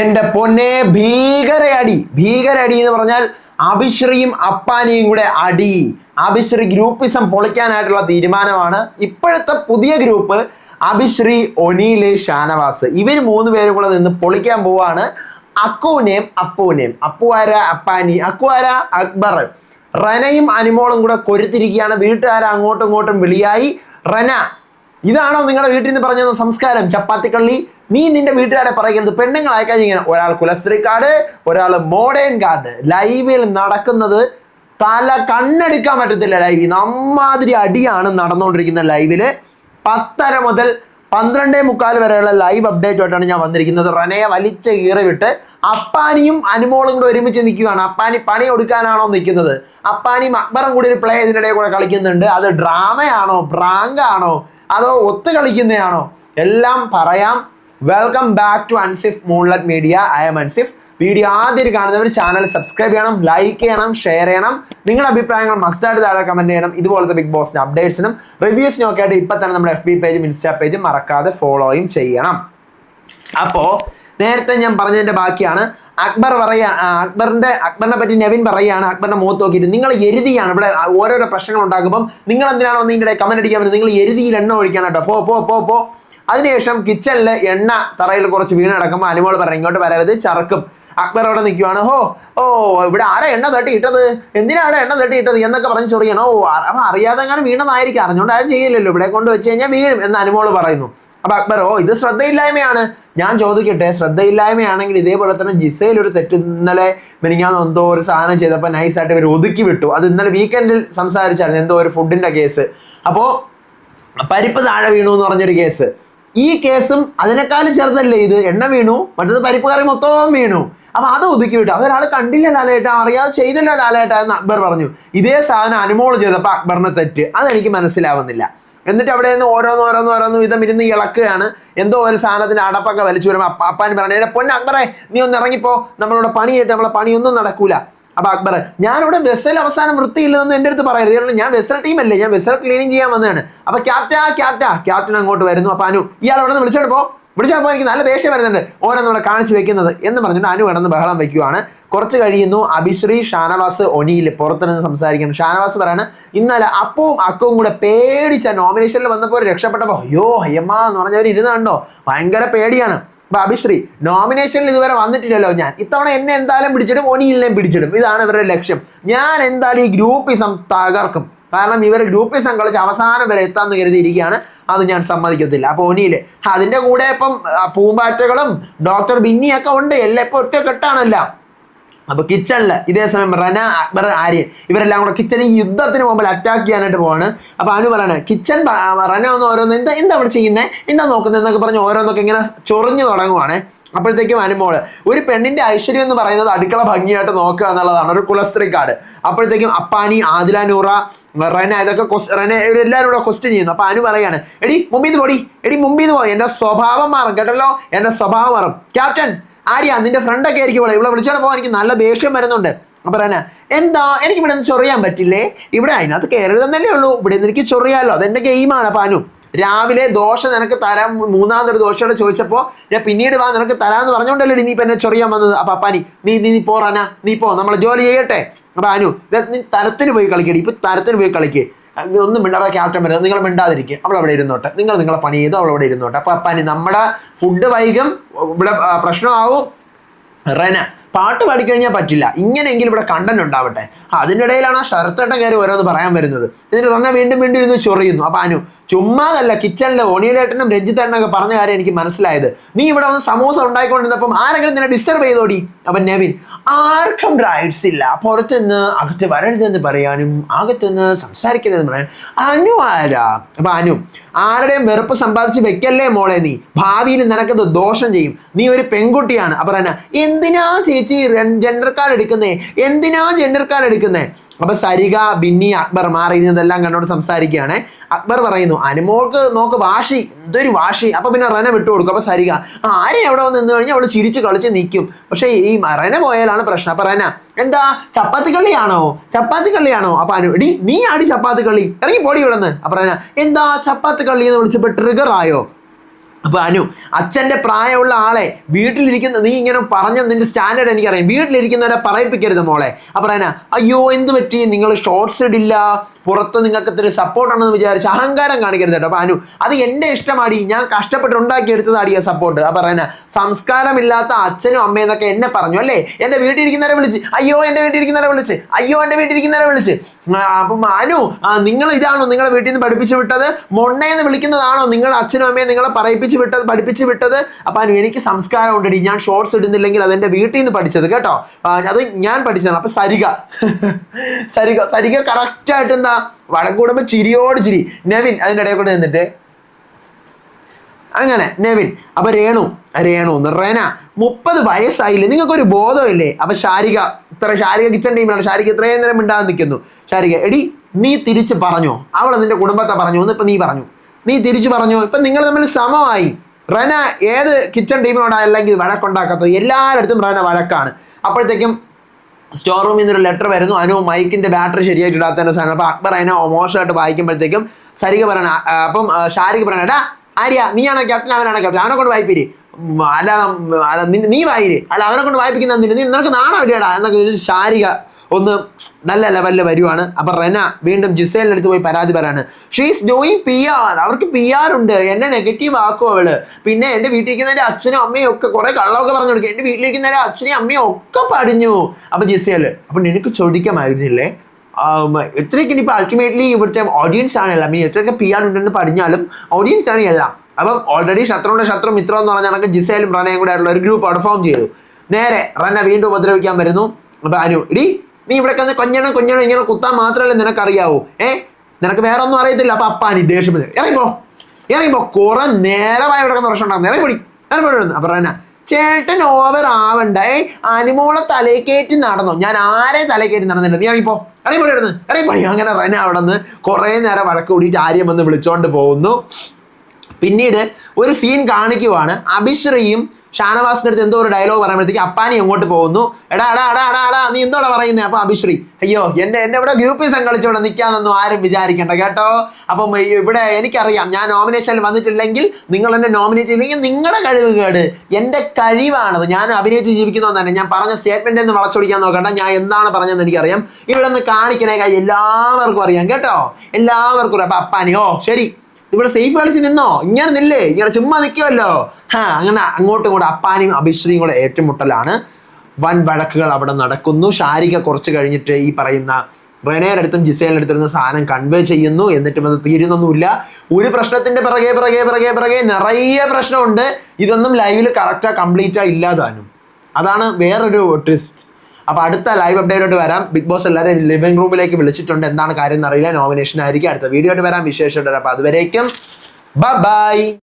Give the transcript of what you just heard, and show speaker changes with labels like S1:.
S1: എന്റെ പൊന്നെ ഭീകര അടി ഭീകര അടി എന്ന് പറഞ്ഞാൽ അഭിശ്രീയും അപ്പാനിയും കൂടെ അടി. അഭിശ്രീ ഗ്രൂപ്പിസം പൊളിക്കാനായിട്ടുള്ള തീരുമാനമാണ്. ഇപ്പോഴത്തെ പുതിയ ഗ്രൂപ്പ് അഭിശ്രീ ഒനീലെ ഷാനവാസ്. ഇവർ മൂന്ന് പേരും കൂടെ നിന്ന് പൊളിക്കാൻ പോവാണ്. അക്കോനേം അപ്പോനേം അപ്പുവാര അപ്പാനി. അക്കുവാര അക്ബർ. റനയും അനിമോളും കൂടെ കൊരുത്തിരിക്കുകയാണ്. വീട്ടുകാരെ അങ്ങോട്ടും ഇങ്ങോട്ടും വിളിയായി. റന ഇതാണോ നിങ്ങളുടെ വീട്ടിൽ നിന്ന് പറഞ്ഞ സംസ്കാരം? ചപ്പാത്തിക്കള്ളി നീ നിന്റെ വീട്ടുകാരെ പറയുന്നത് പെണ്ണുങ്ങൾ അയക്കാൻ ഇങ്ങനെ ഒരാൾ കുലസ്ത്രീ കാർഡ് ഒരാൾ മോഡേൺ കാർഡ് ലൈവിൽ നടക്കുന്നത് തല കണ്ണെടുക്കാൻ പറ്റത്തില്ല ലൈവിൽ നമ്മാതിരി അടിയാണ് നടന്നുകൊണ്ടിരിക്കുന്ന ലൈവിൽ പത്തര മുതൽ പന്ത്രണ്ടേ മുക്കാൽ വരെയുള്ള ലൈവ് അപ്ഡേറ്റ് ആയിട്ടാണ് ഞാൻ വന്നിരിക്കുന്നത്. റനയെ വലിച്ച കീറി വിട്ട് അപ്പാനിയും അനുമോളും കൂടെ ഒരുമിച്ച് നിൽക്കുകയാണ്. അപ്പാനി പണി കൊടുക്കാനാണോ നിൽക്കുന്നത്? അപ്പാനിയും അക്ബറും കൂടി ഒരു പ്ലേ ഇതിനിടയിൽ കൂടെ കളിക്കുന്നുണ്ട്. അത് ഡ്രാമയാണോ പ്രാങ്കാണോ അതോ ഒത്തു കളിക്കുന്നതാണോ എല്ലാം പറയാം. Welcome back to Ansif moonlight media I M Ansif video ആദ്യം കാണുന്നവർ ചാനൽ സബ്സ്ക്രൈബ് ചെയ്യണം ലൈക്ക് ചെയ്യണം ഷെയർ ചെയ്യണം. നിങ്ങളുടെ അഭിപ്രായങ്ങൾ മസ്റ്റായിട്ട് താഴെ കമന്റ് ചെയ്യണം. ഇതുപോലത്തെ ബിഗ് ബോസിന്റെ അപ്ഡേറ്റ്സിനും റിവ്യൂസിനും ഒക്കെ ആയിട്ട് ഇപ്പൊ തന്നെ നമ്മുടെ എഫ് ബി പേജും ഇൻസ്റ്റാ പേജും മറക്കാതെ ഫോളോയും ചെയ്യണം. അപ്പോ നേരത്തെ ഞാൻ പറഞ്ഞതിന്റെ ബാക്കിയാണ്. അക്ബർ പറയാ അക്ബറിന്റെ അക്ബറിനെ പറ്റി നെവിൻ പറയുകയാണ്. അക്ബറിന്റെ മുഖത്ത് നോക്കിയിട്ട് നിങ്ങൾ എരുതിയാണ് ഇവിടെ ഓരോരോ പ്രശ്നങ്ങൾ ഉണ്ടാക്കുമ്പോൾ നിങ്ങൾ എന്തിനാണ് വന്ന് കമന്റ് അടിക്കാൻ പറ്റുന്നത് നിങ്ങൾ എരുതിയിൽ എണ്ണ ഒഴിക്കാൻ പോ പോ പോ പോ. അതിനുശേഷം കിച്ചണിൽ എണ്ണ തറയിൽ കുറച്ച് വീണ് കിടക്കുമ്പോൾ അനുമോൾ പറഞ്ഞു ഇങ്ങോട്ട് വരരുത് ചറക്കും. അക്ബർ അവിടെ നിൽക്കുവാണ് ഹോ ഓ ഇവിടെ ആരാ എണ്ണ തട്ടി ഇട്ടത് എന്തിനാണ് എണ്ണ തട്ടി ഇട്ടത് എന്നൊക്കെ പറഞ്ഞ് ചൊറിയണം. ഓ അപ്പം അറിയാതെ അങ്ങനെ വീണതായിരിക്കും. അറിഞ്ഞുകൊണ്ട് ആരും ചെയ്യില്ലല്ലോ. ഇവിടെ കൊണ്ട് വെച്ച് കഴിഞ്ഞാൽ വീഴും എന്ന് അനുമോൾ പറയുന്നു. അപ്പൊ അക്ബർ ഓ ഇത് ശ്രദ്ധയില്ലായ്മയാണ്. ഞാൻ ചോദിക്കട്ടെ ശ്രദ്ധയില്ലായ്മയാണെങ്കിൽ ഇതേപോലെ തന്നെ ജിസയിൽ ഒരു തെറ്റ് ഇന്നലെ മിനിങ്ങാന്ന് എന്തോ ഒരു സാധനം ചെയ്തപ്പോൾ നൈസായിട്ട് ഇവർ ഒതുക്കി വിട്ടു. അത് ഇന്നലെ വീക്കെൻഡിൽ സംസാരിച്ചായിരുന്നു എന്തോ ഒരു ഫുഡിന്റെ കേസ് അപ്പോൾ പരിപ്പ് താഴെ വീണു എന്ന് പറഞ്ഞൊരു കേസ് ഈ കേസും അതിനേക്കാളും ചെറുതല്ലേ ഇത്? എണ്ണ വീണു മറ്റത് പരിപ്പ് കറി മൊത്തം വീണു. അപ്പൊ അത് ഒതുക്കി വിട്ടു. അതൊരാൾ കണ്ടില്ല ലാലേട്ട അറിയാതെ ചെയ്തില്ല ലാലേട്ട എന്ന് അക്ബർ പറഞ്ഞു. ഇതേ സാധനം അനുമോൾ ചെയ്തപ്പോ അക്ബറിന് തെറ്റ്. അതെനിക്ക് മനസ്സിലാവുന്നില്ല. എന്നിട്ട് അവിടെ നിന്ന് ഓരോന്ന് ഓരോന്ന് ഓരോന്ന് വിധം ഇരുന്ന് ഇളക്കുകയാണ്. എന്തോ ഒരു സാധനത്തിന്റെ അടപ്പൊക്കെ വലിച്ചു വരുമ്പോൾ അപ്പാൻ പറഞ്ഞു "എടാ പൊന്നെ അക്ബറെ നീ ഒന്ന് ഇറങ്ങിപ്പോ. നമ്മളോട് പണിയിട്ട് നമ്മളെ പണിയൊന്നും നടക്കൂല. അപ്പൊ അക്ബർ ഞാനിവിടെ വെസൽ അവസാനം വൃത്തിയില്ലെന്ന് എന്റെ അടുത്ത് പറയരുത്. കാരണം ഞാൻ വെസൽ ടീമല്ലേ ഞാൻ വെസൽ ക്ലീനിങ് ചെയ്യാൻ വന്നതാണ്. അപ്പൊ ക്യാപ്റ്റ ക്യാപ്റ്റ ക്യാപ്റ്റൻ അങ്ങോട്ട് വരുന്നു. അപ്പൊ അനു ഇയാൾ അവിടെ നിന്ന് വിളിച്ചോണ്ട് പോ. വിളിച്ചപ്പോൾ എനിക്ക് നല്ല ദേഷ്യം വരുന്നുണ്ട്. ഓരോന്നൂടെ കാണിച്ചു വെക്കുന്നത് എന്ന് പറഞ്ഞിട്ട് അനു കിടന്ന് ബഹളം വെക്കുവാണ്. കുറച്ച് കഴിയുന്നു അഭിശ്രീ ഷാനവാസ് ഒനിയിൽ പുറത്തുനിന്ന് സംസാരിക്കുന്നു. ഷാനവാസ് പറയാണ് ഇന്നലെ അപ്പവും അക്കവും കൂടെ പേടിച്ച നോമിനേഷനിൽ വന്നപ്പോൾ രക്ഷപ്പെട്ടപ്പോൾ അയ്യോ അയ്യമ്മ എന്ന് പറഞ്ഞവർ ഇരുന്ന് കണ്ടോ? ഭയങ്കര പേടിയാണ്. അഭിശ്രീ നോമിനേഷനിൽ ഇതുവരെ വന്നിട്ടില്ലല്ലോ ഞാൻ. ഇത്തവണ എന്നെ എന്തായാലും പിടിച്ചിടും ഒനിയിലിനെയും പിടിച്ചിടും. ഇതാണ് ഇവരുടെ ലക്ഷ്യം. ഞാൻ എന്തായാലും ഈ ഗ്രൂപ്പിസം തകർക്കും. കാരണം ഇവർ ഗ്രൂപ്പിസം കളിച്ച് അവസാനം വരെ എത്താമെന്ന് കരുതിയിരിക്കുകയാണ്. അത് ഞാൻ സമ്മതിക്കത്തില്ല. അപ്പോൾ ഒനിയിൽ അതിന്റെ കൂടെ ഇപ്പം പൂമ്പാറ്റകളും ഡോക്ടർ ബിന്നിയൊക്കെ ഉണ്ട്. എല്ലാം ഇപ്പൊ ഒറ്റ കെട്ടാണല്ല അപ്പൊ കിച്ചണിൽ ഇതേ സമയം റന അക്ബർ ആര്യൻ ഇവരെല്ലാം കൂടെ കിച്ചണിൽ യുദ്ധത്തിന് മുമ്പിൽ അറ്റാക്ക് ചെയ്യാനായിട്ട് പോവാണ്. അപ്പൊ അനു പറയണ കിച്ചൺ റന ഒന്ന് ഓരോന്ന് എന്താ എന്താ അവിടെ ചെയ്യുന്നത് എന്താ നോക്കുന്നത് എന്നൊക്കെ പറഞ്ഞ് ഓരോന്നൊക്കെ ഇങ്ങനെ ചൊറിഞ്ഞു തുടങ്ങുവാണ്. അപ്പോഴത്തേക്കും അനുമോൾ ഒരു പെണ്ണിന്റെ ഐശ്വര്യം എന്ന് പറയുന്നത് അടുക്കള ഭംഗിയായിട്ട് നോക്കുക എന്നുള്ളതാണ് ഒരു കുലസ്ത്രീക്കാട്. അപ്പോഴത്തേക്കും അപ്പാനി ആദില നൂറ റന ഇതൊക്കെ റന ഇവരെല്ലാവരും കൂടെ ക്വസ്റ്റ്യൻ ചെയ്യുന്നു. അപ്പൊ അനു പറയാണ് എടി മുമ്പിൽ നിന്ന് പോടി എടി മുമ്പിൽ നിന്ന് പോയി എന്റെ സ്വഭാവം മാറും കേട്ടല്ലോ? എന്റെ സ്വഭാവം മാറും. ക്യാപ്റ്റൻ ആര്യ നിന്റെ ഫ്രണ്ടൊക്കെ ആയിരിക്കും ഇവിടെ. ഇവിടെ വിളിച്ചാൽ പോകാൻ എനിക്ക് നല്ല ദേഷ്യം വരുന്നുണ്ട്. അപ്പൊ പറയാനാ എന്താ? എനിക്ക് ഇവിടെ നിന്ന് ചൊറിയാൻ പറ്റില്ലേ? ഇവിടെ അതിനകത്ത് കയറരുതെന്നല്ലേ ഉള്ളൂ. ഇവിടെ നിന്ന് എനിക്ക് ചൊറിയാലോ? അതെന്റെ ഗെയിമാണ് പാനു. രാവിലെ ദോശ നിനക്ക് തരാൻ മൂന്നാമതൊരു ദോശയോടെ ചോദിച്ചപ്പോ ഞാൻ പിന്നീട് വാ നിനക്ക് തരാന്ന് പറഞ്ഞോണ്ടല്ലോ നീ ഇപ്പൊ എന്നെ ചൊറിയാൻ വന്നത്? അപ്പൊ അപ്പാനി നീ നീ പോറാനാ നീ പോ. നമ്മളെ ജോലി ചെയ്യട്ടെ. അപ്പൊ അനു നീ തരത്തിന് പോയി കളിക്കടി ഇപ്പൊ തരത്തിന് പോയി കളിക്ക്. ഒന്നും മിണ്ടാതെ ക്യാപ്റ്റൻ വരുന്നത്. നിങ്ങൾ മിണ്ടാതിരിക്കുക അവൾ അവിടെ ഇരുന്നോട്ടെ. നിങ്ങൾ നിങ്ങളെ പണി ചെയ്തു അവൾ അവിടെ ഇരുന്നോട്ടെ. അപ്പൊ പനി നമ്മുടെ ഫുഡ് വൈകും ഇവിടെ പ്രശ്നമാവും. റെന പാട്ട് പാടിക്കഴിഞ്ഞാൽ പറ്റില്ല. ഇങ്ങനെയെങ്കിലും ഇവിടെ കണ്ടന്റ് ഉണ്ടാവട്ടെ. അതിന്റെ ഇടയിലാണ് ആ ശരത്തേട്ടൻ കയറി ഓരോന്ന് പറയാൻ വരുന്നത്. എന്നിട്ട് റെന വീണ്ടും വീണ്ടും ഇരുന്ന് ചൊറിയുന്നു. അപ്പൊ അനു ചുമ്മാതല്ല കിച്ചണിലെ ഒണിയലേട്ടനും രഞ്ജിത്തേട്ടനൊക്കെ പറഞ്ഞ കാര്യം എനിക്ക് മനസ്സിലായത്. നീ ഇവിടെ വന്ന് സമൂസ ഉണ്ടായിക്കൊണ്ടിരുന്നപ്പം ആരെങ്കിലും നിന്നെ ഡിസ്റ്റർബ് ചെയ്തോടി? അപ്പൊ നെവിൻ ആർക്കും റൈറ്റ്സ് ഇല്ല. പുറത്തുനിന്ന് അകത്ത് വരരുതെന്ന് പറയാനും അകത്തുനിന്ന് സംസാരിക്കരുതെന്ന് പറയാൻ അനു ആരാ? അപ്പൊ അനു ആരുടെയും വെറുപ്പ് സമ്പാദിച്ച് വെക്കല്ലേ മോളെ നീ? ഭാവിയിൽ നിനക്കത് ദോഷം ചെയ്യും. നീ ഒരു പെൺകുട്ടിയാണ്. അപ്പൊ എന്നാ എന്തിനാ ചേച്ചി ജെൻഡർ കാർഡ് എടുക്കുന്നേ? എന്തിനാ ജെൻഡർ കാർഡ് എടുക്കുന്നേ? അപ്പൊ സരിക ബിന്നി അക്ബർ മാറിയിരുന്നതെല്ലാം കണ്ടോണ്ട് സംസാരിക്കുകയാണ്. അക്ബർ പറയുന്നു അനുമോൾക്ക് നോക്ക് വാശി എന്തൊരു വാശി. അപ്പൊ പിന്നെ റന വിട്ടു കൊടുക്കും. അപ്പൊ സരിക ആരെ എവിടെ വന്ന് നിന്ന് കഴിഞ്ഞാൽ അവൾ ചിരിച്ച് കളിച്ച് നിൽക്കും പക്ഷെ ഈ റന പോയാലാണ് പ്രശ്നം. അപ്പൊ റന എന്താ ചപ്പാത്തി കളിയാണോ ചപ്പാത്തി കളിയാണോ അപ്പൊ അനു എടി നീ ആടി ചപ്പാത്തി കളി ഇറങ്ങി പോടി ഇവിടെ നിന്ന് അപ്പൊ റന എന്താ ചപ്പാത്തി കളി എന്ന് വിളിച്ചപ്പോ ട്രിഗർ ആയോ? അപ്പൊ അനു അച്ഛന്റെ പ്രായമുള്ള ആളെ വീട്ടിലിരിക്കുന്ന നീ ഇങ്ങനെ പറഞ്ഞ നിന്റെ സ്റ്റാൻഡേർഡ് എനിക്കറിയാം. വീട്ടിലിരിക്കുന്നവരെ പറയിപ്പിക്കരുത് മോളെ. അപ്പൊ പറയാ അയ്യോ എന്ത് പറ്റി? നിങ്ങൾ ഷോർട്സ് ഇടില്ല. പുറത്ത് നിങ്ങൾക്ക് ഇത്തിരി സപ്പോർട്ടാണെന്ന് വിചാരിച്ച് അഹങ്കാരം കാണിക്കരുത് കേട്ടോ. അപ്പൊ അനു അത് എന്റെ ഇഷ്ടമാടി. ഞാൻ കഷ്ടപ്പെട്ട് ഉണ്ടാക്കിയെടുത്തതാടി ആ സപ്പോർട്ട് അപ്പൊ പറയാ സംസ്കാരമില്ലാത്ത അച്ഛനും അമ്മയും എന്നൊക്കെ എന്നെ പറഞ്ഞു അല്ലേ? എന്റെ വീട്ടിലിരിക്കുന്നവരെ വിളിച്ച്. അയ്യോ എന്റെ വീട്ടിലിരിക്കുന്നവരെ വിളിച്ച്. അയ്യോ എന്റെ വീട്ടിലിരിക്കുന്നവരെ വിളിച്ച്. അപ്പം അനു നിങ്ങൾ ഇതാണോ നിങ്ങളെ വീട്ടിൽ നിന്ന് പഠിപ്പിച്ചു വിട്ടത്? മൊണ്ണയെന്ന് വിളിക്കുന്നതാണോ നിങ്ങളുടെ അച്ഛനും അമ്മയും നിങ്ങളെ പറയിപ്പിച്ച് വിട്ടത് പഠിപ്പിച്ച് വിട്ടത്. അപ്പൊ എനിക്ക് സംസ്കാരം ഉണ്ടടി. ഞാൻ ഷോർട്സ് ഇടുന്നില്ലെങ്കിൽ അതെന്റെ വീട്ടിൽ നിന്ന് പഠിച്ചത് കേട്ടോ. അത് ഞാൻ പഠിച്ചതാണ്. അപ്പൊ സരിക സരിക സരിക കറക്റ്റ് ആയിട്ട് എന്താ? കൂടുമ്പോൾ ചിരിയോട് ചിരി. നെവിൻ അതിന്റെ ഇടയിൽ കൂടെ നിന്നിട്ട്. അങ്ങനെ നെവിൻ. അപ്പൊ രേണു. രേണു റേന മുപ്പത് വയസ്സായില്ലേ? നിങ്ങൾക്ക് ഒരു ബോധമില്ലേ? അപ്പൊ ശാരിക. ഇത്ര ശാരിക കിച്ചൺ ടീമിലാണ് ശാരിക ഇത്രയും നേരം മിണ്ടാതെ നിൽക്കുന്നു. ശാരിക എടി നീ തിരിച്ച് പറഞ്ഞോ. അവൾ നിന്റെ കുടുംബത്തെ പറഞ്ഞു. എന്ന് ഇപ്പൊ നീ പറഞ്ഞു. നീ തിരിച്ചു പറഞ്ഞു ഇപ്പൊ നിങ്ങൾ തമ്മിൽ സമമായി. റന ഏത് കിച്ചൺ ടീമിനോടാ അല്ലെങ്കിൽ വഴക്കുണ്ടാക്കാത്തത് എല്ലായിടത്തും റന വഴക്കാണ്. അപ്പോഴത്തേക്കും സ്റ്റോർ റൂമിൽ നിന്നൊരു ലെറ്റർ വരുന്നു. അനു മൈക്കിന്റെ ബാറ്ററി ശരിയായിട്ട് ഇടാത്തതിന്റെ സാധനം. അപ്പൊ അക്ബർ അതിനെ മോശമായിട്ട് വായിക്കുമ്പോഴത്തേക്കും സരിക പറയണ അപ്പം ഷാരിക പറയണ എടാ ആര്യ നീയാണോ ക്യാപ്റ്റൻ അവനാണോ ക്യാപ്റ്റൻ അവനെ കൊണ്ട് വായിപ്പിരി. അല്ല നീ- വായിര്. അല്ല അവനെ കൊണ്ട് വായിപ്പിക്കുന്ന നിനക്ക് നാണോ ഇല്ലടാ എന്നൊക്കെ ഷാരിക ഒന്ന് നല്ല ലെവലിൽ വരുവാണ്. അപ്പൊ റെന വീണ്ടും ജിസേലിന്റെ അടുത്ത് പോയി പരാതി പറയാണ്. ഷീസ് ഡൂയിങ് പി ആർ അവർക്ക് പി ആർ ഉണ്ട്. എന്നെ നെഗറ്റീവ് ആക്കും അവൾ. പിന്നെ എന്റെ വീട്ടിലിരിക്കുന്നതിന്റെ അച്ഛനും അമ്മയും ഒക്കെ കുറെ കള്ളമൊക്കെ പറഞ്ഞു കൊടുക്കും. എന്റെ വീട്ടിലിരിക്കുന്നതിന്റെ അച്ഛനെയും അമ്മയും ഒക്കെ പഠിഞ്ഞു. അപ്പൊ ജിസേൽ അപ്പൊ നിനക്ക് ചോദിക്കാമായിരുന്നില്ലേ? എത്രയൊക്കെ ഇനിയിപ്പോൾ അൾട്ടിമേറ്റ്ലി ഇവിടുത്തെ ഓഡിയൻസ് ആണ് എല്ലാം ഇനി എത്രയൊക്കെ പി ആർ ഉണ്ടെന്ന് പഠിഞ്ഞാലും ഓഡിയൻസ് ആണ് എല്ലാം. അപ്പം ഓൾറെഡി ശത്രുവിന്റെ ശത്രു മിത്രം എന്ന് പറഞ്ഞാൽ കണക്ക് ജിസേലും റനയും കൂടെ ആയിട്ടുള്ള ഒരു ഗ്രൂപ്പ് അവിടെ ഫോം ചെയ്തു. നേരെ റന വീണ്ടും ഉപദ്രവിക്കാൻ വരുന്നു. അപ്പൊ അനു ഇടി നീ ഇവിടെ കന്ന് കൊഞ്ഞണം കൊഞ്ഞണം ഇങ്ങനെ കുത്താൻ മാത്രമല്ലേ നിനക്കറിയാവൂ. ഏ? നിനക്ക് വേറെ ഒന്നും അറിയത്തില്ല അപ്പൊ അപ്പാനി ദേഷ്യം വരും. ഇറങ്ങിപ്പോ. ഇറങ്ങിപ്പോ. കുറെ നേരമായി ഇവിടെ പ്രശ്നം ഉണ്ടാകുന്നു. ഇറങ്ങിപ്പൊടി ഇറങ്ങിപ്പോഴുന്നു അപ്പൊ റന ചേട്ടൻ ഓവർ ആവണ്ട. ഏ അനുമോളെ തലയ്ക്കേറ്റി നടന്നോ. ഞാൻ ആരെ തലയ്ക്കേറ്റി നടന്നില്ല. നീ ഇറങ്ങിപ്പോ. ഇറങ്ങിപ്പോടി ഇടുന്നു ഇറങ്ങിപ്പോടി അങ്ങനെ റന അവിടെ നിന്ന് കുറെ നേരം വഴക്ക് കൂടിയിട്ട് ആര്യം വന്ന് വിളിച്ചോണ്ട് പോകുന്നു. പിന്നീട് ഒരു സീൻ കാണിക്കുവാണ്. അഭിശ്രീയും ഷാനവാസിന്റെ അടുത്ത് എന്തോ ഒരു ഡയലോഗ് പറയുമ്പോഴത്തേക്ക് അപ്പാനി എങ്ങോട്ട് പോകുന്നു? എടാ എടാ എടാ എടാ എടാ നീ എന്തോടാ പറയുന്നത് അപ്പൊ അഭിശ്രീ അയ്യോ എന്നെ എന്നെ ഇവിടെ ഗ്രൂപ്പിൽ സംഘടിച്ചോടെ നിൽക്കാന്നൊന്നും ആരും വിചാരിക്കണ്ട കേട്ടോ? അപ്പം ഇവിടെ എനിക്കറിയാം ഞാൻ നോമിനേഷനിൽ വന്നിട്ടില്ലെങ്കിൽ നിങ്ങൾ എന്നെ നോമിനേറ്റ് ചെയ്തെങ്കിൽ നിങ്ങളുടെ കഴിവ് കേട്. എന്റെ കഴിവാണത് ഞാൻ അഭിനയിച്ച് ജീവിക്കുന്നത് തന്നെ ഞാൻ പറഞ്ഞ സ്റ്റേറ്റ്മെന്റ് എന്ന് വളച്ചൊടിക്കാൻ നോക്കണ്ട. ഞാൻ എന്താണ് പറഞ്ഞതെന്ന് എനിക്കറിയാം. ഇവിടെ നിന്ന് കാണിക്കണേ എല്ലാവർക്കും അറിയാം കേട്ടോ? എല്ലാവർക്കും അറിയാം. അപ്പൊ അപ്പാനി ഓ ശരി. ഇവിടെ സേഫ് കളിച്ച് നിന്നോ? ഇങ്ങനെ നില്ലേ. ഇങ്ങനെ ചുമ്മാ നിൽക്കുമല്ലോ ഹാ അങ്ങനെ അങ്ങോട്ടും കൂടെ അപ്പാനിയും അഭിശ്രീയും കൂടെ ഏറ്റുമുട്ടലാണ്. വൻ വഴക്കുകൾ അവിടെ നടക്കുന്നു. ശാരിക കുറച്ച് കഴിഞ്ഞിട്ട് ഈ പറയുന്ന റെനയുടെ അടുത്തും ജിസേലിന്റെ അടുത്തും സാധനം കൺവേ ചെയ്യുന്നു. എന്നിട്ടും അത് തീരുന്നൊന്നുമില്ല. ഒരു പ്രശ്നത്തിന്റെ പിറകെ പിറകെ പിറകെ പിറകെ നിറയെ പ്രശ്നമുണ്ട്. ഇതൊന്നും ലൈവിൽ കറക്റ്റാ കംപ്ലീറ്റാ ഇല്ലാതാനും. അതാണ് വേറൊരു ട്വിസ്റ്റ് അപ്പൊ അടുത്ത ലൈവ് അപ്ഡേറ്റായിട്ട് വരാം. ബിഗ് ബോസ് എല്ലാവരും ലിവിംഗ് റൂമിലേക്ക് വിളിച്ചിട്ടുണ്ട്. എന്താണ് കാര്യം എന്നറിയില്ല നോമിനേഷൻ ആയിരിക്കും. അടുത്ത വീഡിയോ ആയിട്ട് വരാം. വിശേഷം അപ്പൊ അതുവരേക്കും ബൈ